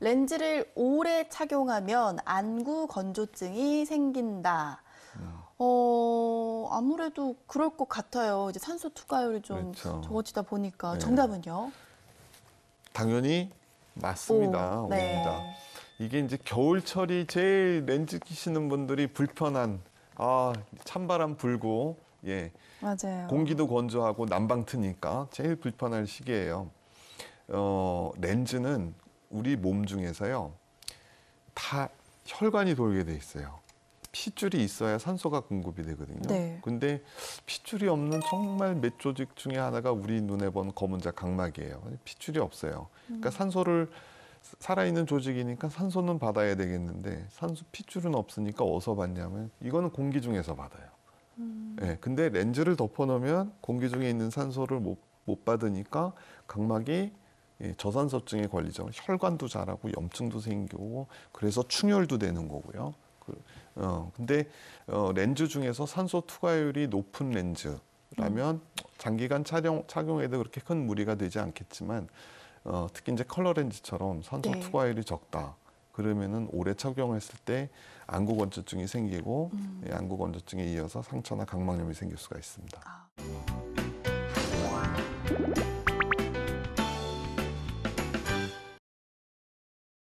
렌즈를 오래 착용하면 안구 건조증이 생긴다. 음. 어, 아무래도 그럴 것 같아요. 이제 산소 투과율이 좀 그렇죠. 적어지다 보니까. 네. 정답은요? 당연히 맞습니다. 오, 네. 옵니다. 이게 이제 겨울철이 제일 렌즈 끼시는 분들이 불편한 아 찬바람 불고 예 맞아요. 공기도 건조하고 난방 트니까 제일 불편할 시기예요. 어 렌즈는 우리 몸 중에서요 다 혈관이 돌게 돼 있어요. 핏줄이 있어야 산소가 공급이 되거든요. 네. 근데 핏줄이 없는 정말 몇 조직 중에 하나가 우리 눈에 본 검은자 각막이에요. 핏줄이 없어요. 그러니까 산소를 살아있는 조직이니까 산소는 받아야 되겠는데 산소 핏줄은 없으니까 어디서 받냐면 이거는 공기 중에서 받아요. 예, 근데 렌즈를 덮어놓으면 공기 중에 있는 산소를 못, 못 받으니까 각막이 예, 저산소증에 걸리죠. 혈관도 자라고 염증도 생기고 그래서 충혈도 되는 거고요. 그, 어, 근데 어, 렌즈 중에서 산소 투과율이 높은 렌즈라면 장기간 촬영 착용해도 그렇게 큰 무리가 되지 않겠지만 어, 특히 이제 컬러 렌즈처럼 산소 네. 투과율이 적다. 그러면은 오래 착용했을 때 안구 건조증이 생기고 예, 안구 건조증에 이어서 상처나 각막염이 생길 수가 있습니다. 아.